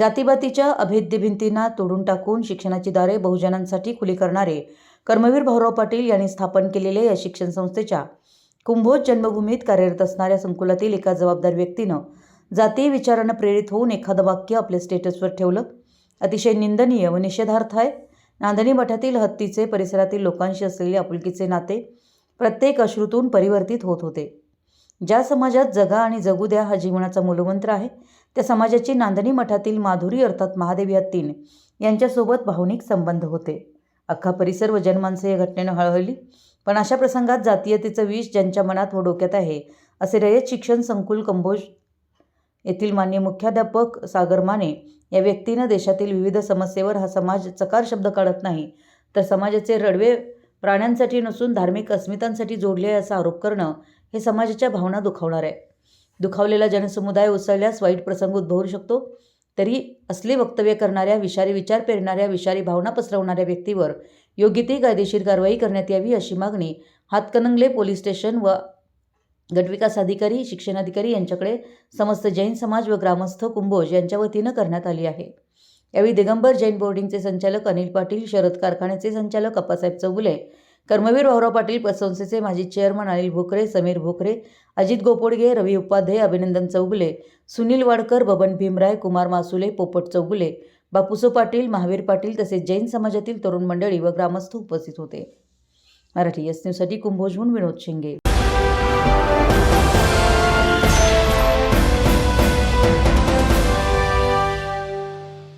जातीबातीच्या अभेद्य भिंतींना तोडून टाकून शिक्षणाची दारे बहुजनांसाठी खुली करणारे कर्मवीर भाऊराव पाटील यांनी स्थापन केलेल्या या शिक्षण संस्थेच्या कुंभोज जन्मभूमीत कार्यरत असणाऱ्या संकुलातील एका जबाबदार व्यक्तीनं जातीय विचारानं प्रेरित होऊन एखादं वाक्य आपल्या स्टेटसवर ठेवलं. अतिशय निंदनीय व निषेधार्थ आहे. नांदणी मठातील हत्तीचे परिसरातील लोकांशी असलेले आपुलकीचे नाते प्रत्येक अश्रूतून परिवर्तित होत होते. ज्या समाजात जगा आणि जगू द्या हा जीवनाचा मूलमंत्र आहे त्या समाजाची नांदणी मठातील माधुरी अर्थात महादेव या तीन यांच्यासोबत भावनिक संबंध होते. अख्खा परिसर व जनमानसं या घटनेनं हळहळली. पण अशा प्रसंगात जातीयतेचं विष ज्यांच्या मनात व डोक्यात आहे असे रयत शिक्षण संकुल कंबोज येथील मान्य मुख्याध्यापक सागर माने या व्यक्तीनं देशातील विविध समस्येवर हा समाज चकार शब्द काढत नाही तर समाजाचे रडवे प्राण्यांसाठी नसून धार्मिक अस्मितांसाठी जोडले आहे असा आरोप करणं हे समाजाच्या भावना दुखावणार आहे. दुखावलेला जनसमुदाय उसळल्यास वाईट प्रसंग उद्भवू शकतो. तरी असले वक्तव्य करणाऱ्या विषारी विचार पेरणाऱ्या विषारी भावना पसरवणाऱ्या व्यक्तीवर योग्य ती कायदेशीर कारवाई करण्यात यावी अशी मागणी हातकणंगले पोलीस स्टेशन व गटविकास अधिकारी शिक्षणाधिकारी यांच्याकडे समस्त जैन समाज व ग्रामस्थ कुंभोज यांच्या वतीनं करण्यात आली आहे. यावेळी दिगंबर जैन बोर्डिंगचे संचालक अनिल पाटील शरद कारखान्याचे संचालक अप्पासाहेब चौगुले कर्मवीर भाऊराव पाटील पतसंस्थेचे माजी चेअरमन अनिल भोकरे समीर भोकरे अजित गोपोडगे रवी उपाध्ये अभिनंदन चौगुले सुनील वाडकर बबन भीमराय कुमार मासुले पोपट चौगुले बापूसो पाटील महावीर पाटील तसेच जैन समाजातील तरुण मंडळी व ग्रामस्थ उपस्थित होते. मराठी एस न्यूजसाठी कुंभोजहून विनोद शिंगे.